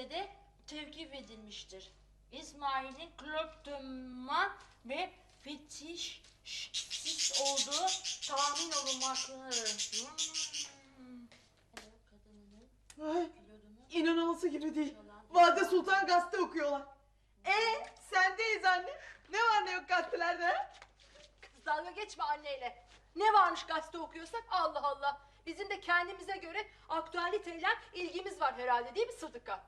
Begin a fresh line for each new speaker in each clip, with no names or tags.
lisede tevkif edilmiştir. İsmail'in kleptoman ve fetişist olduğu tahmin olunmaktadır.
Ay, inanılması gibi değil. Valide Sultan gazete okuyorlar. E sendeyiz anne. Ne var ne yok gazetelerde?
Kız dalga geçme anneyle. Ne varmış gazete okuyorsak Allah Allah. Bizim de kendimize göre aktüeliteyle ilgimiz var herhalde değil mi Sıdıka?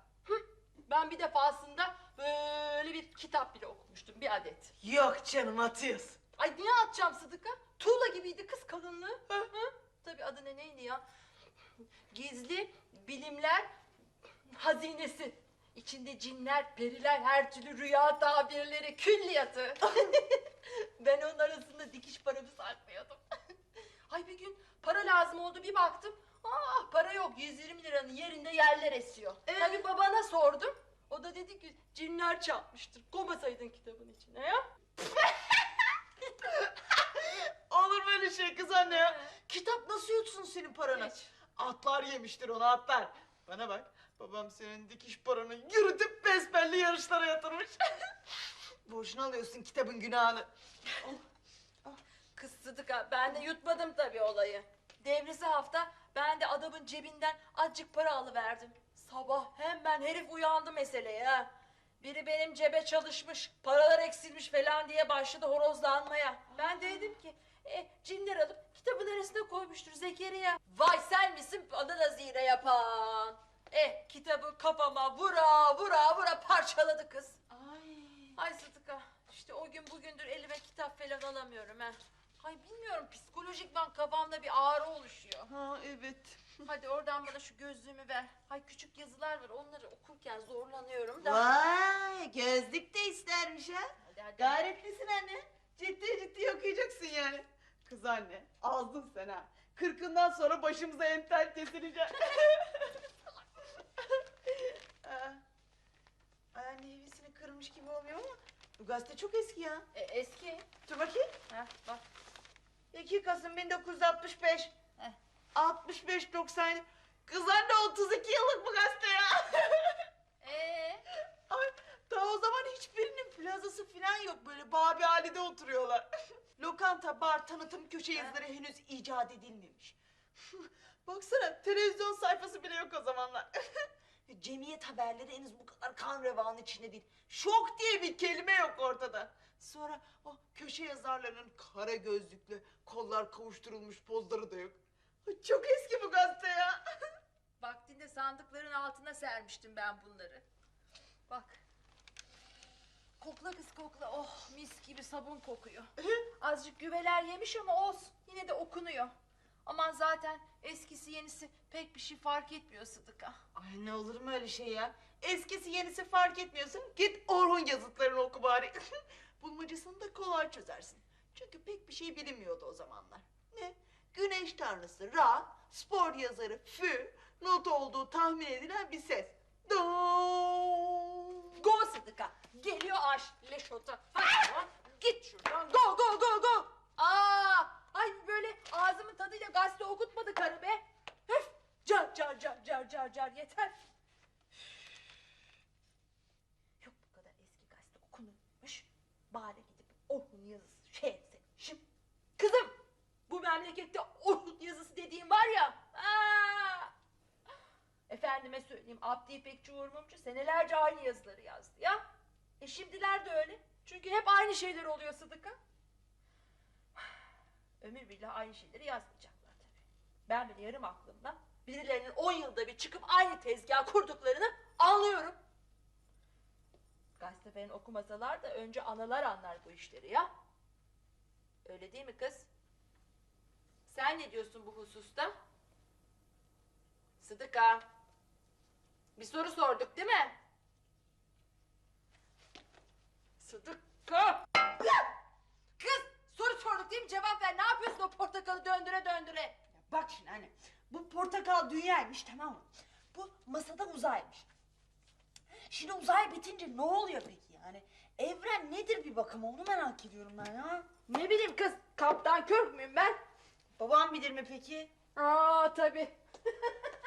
Ben bir defasında böyle bir kitap bile okumuştum bir adet.
Yok canım atıyorsun.
Ay niye atacağım Sıdıka? Tuğla gibiydi kız kalınlığı. Hı hı. Tabii adı ne neydi ya? Gizli bilimler hazinesi. İçinde cinler, periler, her türlü rüya tabirleri, külliyatı. ben onun arasında dikiş paramı saklıyordum. Ay bir gün para lazım oldu bir baktım. Ah para yok 120 liranın yerinde yerler esiyor.
Ee?
Tabii babana sordum. O da dedi ki cinler çarpmıştır. Koymasaydın kitabın içine ya.
Olur böyle şey kız anne ya. Kitap nasıl yutsun senin paranı?
Hiç.
Atlar yemiştir onu atlar. Bana bak babam senin dikiş paranı yürütüp besbelli yarışlara yatırmış. Boşuna alıyorsun kitabın günahını.
Kız Sıdıka ben de yutmadım tabii olayı. Devrisi hafta adamın cebinden azıcık para alıverdim. Sabah hemen herif uyandı meseleye ha. Biri benim cebe çalışmış, paralar eksilmiş falan diye başladı horozlanmaya. Ben de dedim ki, e, cinler alıp kitabın arasına koymuştur Zekeriya. Vay sen misin bana da zire yapan. Eh kitabı kafama vura vura vura parçaladı kız.
Ay.
Ay Sıtıka, işte o gün bugündür elime kitap falan alamıyorum ha. Ay bilmiyorum psikolojik ben kafamda bir ağrı oluşuyor.
Ha evet.
Hadi oradan bana şu gözlüğümü ver. Ay küçük yazılar var onları okurken zorlanıyorum da.
Vay gözlük de istermiş ha.
Hadi hadi.
Gayretlisin anne. Ciddi ciddi okuyacaksın yani. Kız anne azdın sen ha. Kırkından sonra başımıza entel kesilecek. Aa, Ay anne hevesini kırmış gibi oluyor ama bu gazete çok eski ya.
E, eski.
Dur bakayım.
Heh, bak.
2 Kasım 1965.
Heh.
65 90. Kız anne 32 yıllık bu gazete ya.
Ee,
Ay, daha o zaman hiçbirinin plazası falan yok. Böyle Babi Ali'de oturuyorlar. Lokanta, bar, tanıtım köşe yazıları henüz icat edilmemiş. Baksana televizyon sayfası bile yok o zamanlar. Cemiyet haberleri henüz bu kadar kan revanın içinde değil. Şok diye bir kelime yok ortada. Sonra o köşe yazarlarının kara gözlüklü, kollar kavuşturulmuş pozları da yok. Çok eski bu gazete ya.
vaktinde sandıkların altına sermiştim ben bunları. Bak. Kokla kız kokla. Oh mis gibi sabun kokuyor. Azıcık güveler yemiş ama olsun. Yine de okunuyor. Aman zaten eskisi yenisi pek bir şey fark etmiyor Sıdıka.
Ay ne olur mu öyle şey ya? Eskisi yenisi fark etmiyorsun. Git Orhun yazıtlarını oku bari. Bulmacasını da kolay çözersin. Çünkü pek bir şey bilinmiyordu o zamanlar. Ne? Güneş tanrısı Ra, spor yazarı Fü, not olduğu tahmin edilen bir ses. Do.
Go Sıdıka. Geliyor aş leşota. Hadi, Git şuradan. Go go go go. Aa, ay böyle ağzımın tadıyla gazete okutmadı karı be. Höf. Car car car car car car yeter. Yok bu kadar eski gazete okunurmuş. Bari gidip Orhun yazısı şey etseymişim. Kızım bu memlekette Orhun yazısı dediğim var ya. Aa, Efendime söyleyeyim Abdi İpekçi Uğur senelerce aynı yazıları yazdı ya. E şimdiler de öyle. Çünkü hep aynı şeyler oluyor Sıdıka. Ömür billah aynı şeyleri yazmayacaklar tabii. Ben bile yarım aklımda birilerinin on yılda bir çıkıp aynı tezgah kurduklarını anlıyorum. Gazete falan okumasalar da önce analar anlar bu işleri ya. Öyle değil mi kız? Sen ne diyorsun bu hususta? Sıdıka. Bir soru sorduk değil mi? Sıdıka. Kız soru sorduk değil mi? Cevap ver. Ne yapıyorsun o portakalı döndüre döndüre?
Bak şimdi anne. Bu portakal dünyaymış tamam mı? Bu masada uzaymış. Şimdi uzay bitince ne oluyor peki yani? Evren nedir bir bakıma onu merak ediyorum ben ya.
Ne bileyim kız. Kaptan Körk müyüm ben?
Babam bilir mi peki?
Aa tabii.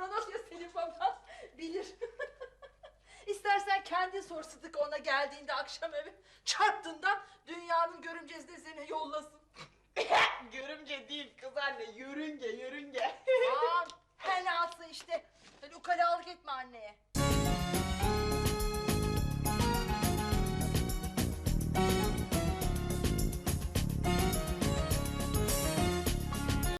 astronomya Selim baban bilir. İstersen kendi sor Sıdık ona geldiğinde akşam eve çarptığında dünyanın görümcesine seni yollasın.
Görümce değil kız anne, yörünge, yörünge. Aa, helası işte. Sen ukalalık etme anneye.